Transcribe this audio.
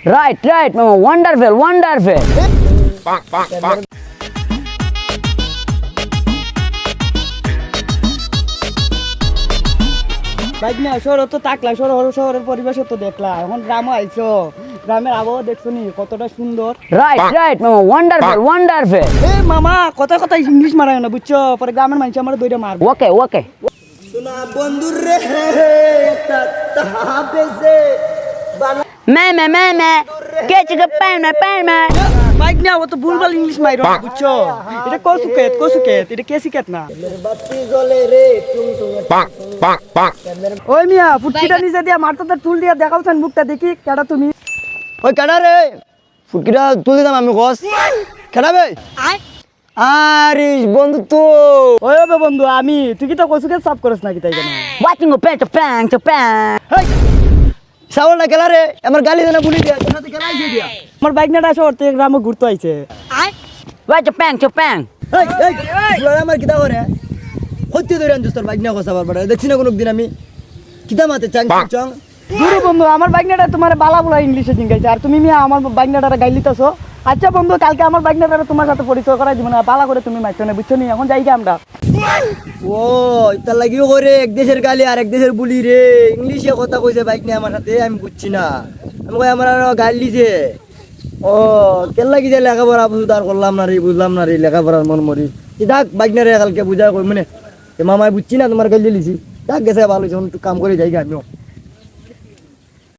Right, right, Mama. Wonderful, wonderful. Bike না শহর তো তাকলা শহর শহরের পরিবেশও তো দেখলা এখন গ্রামে আইছো গ্রামের আবহাওয়া দেখছ নি কতটা সুন্দর Right, right, Mama. Wonderful, wonderful. এ মামা কথা কথা ইংলিশ মারায় না বুঝছ পরে গ্রামের মানুষ আমার দইটা মারবো Okay, okay. শোনা বন্ধুর রে একটা তাহাবেসে Me, you the pen, me, pen, me. Bike না ও তো ভুলভাল ইংলিশ মাইরো বুঝছ এটা কসুকেত কসুকেত এটা কেসিকেত না ওই মিয়া ফুটকিটা নিচে দিয়া মারতো তো টুল দিয়া দেখাওছেন মুখটা দেখি কেডা তুমি ওই কেডা রে ফুটকিটা তুলে দিতাম আমি কস কেডা বে আরে বন্ধু তো ওই বন্ধু আমি তুই কি তো কসুকেত সাফ করিস নাকি তাই কেন Watching a pen, to রে? আমার গালি দেনা ভুলি দিয়া তোর সাথে খেলাই দিয়ে। দিয়া আমার বাইক নাটা শহর থেকে গ্রামে ঘুরতে আইছে. এই এই আমার কিতা করে? হত্যি ধরে আনছিস তোর বাইক না কথা বারবার দেখছি না কোনো দিন আমি। কিতা মাতে চাং চাং। দূরে বন্ধু আমার বাইক নাটা তোমার বালা বলা ইংলিশে জিঙ্গাইছে। আর তুমি মিয়া আমার বাইক নাটারা গাইলি লিতাছো। আচ্ছা বন্ধু কালকে আমার বাইক নাটারা তোমার সাথে পরিচয় করাই দিব না। বালা করে তুমি মাইছো না বুঝছ নি? এখন যাই আমরা। ও ইতার লাগিও করে? এক দেশের গালি আর এক দেশের বুলি রে। ইংলিশে কথা কইছে বাইক নিয়ে আমার সাথে, আমি বুঝছি না। আমি কই, আমার আরও গাল দিছে। ও, কেন লাগি যে লেখাপড়া বুঝতে, আর করলাম না রে, বুঝলাম না রে, লেখাপড়ার মন মরি। থাক বাইক না রে, কালকে বুঝা কই মানে মামাই বুঝছি না, তোমার গাল লিছি থাক, গেছে, ভালো, যখন একটু কাম করে যাই আমিও।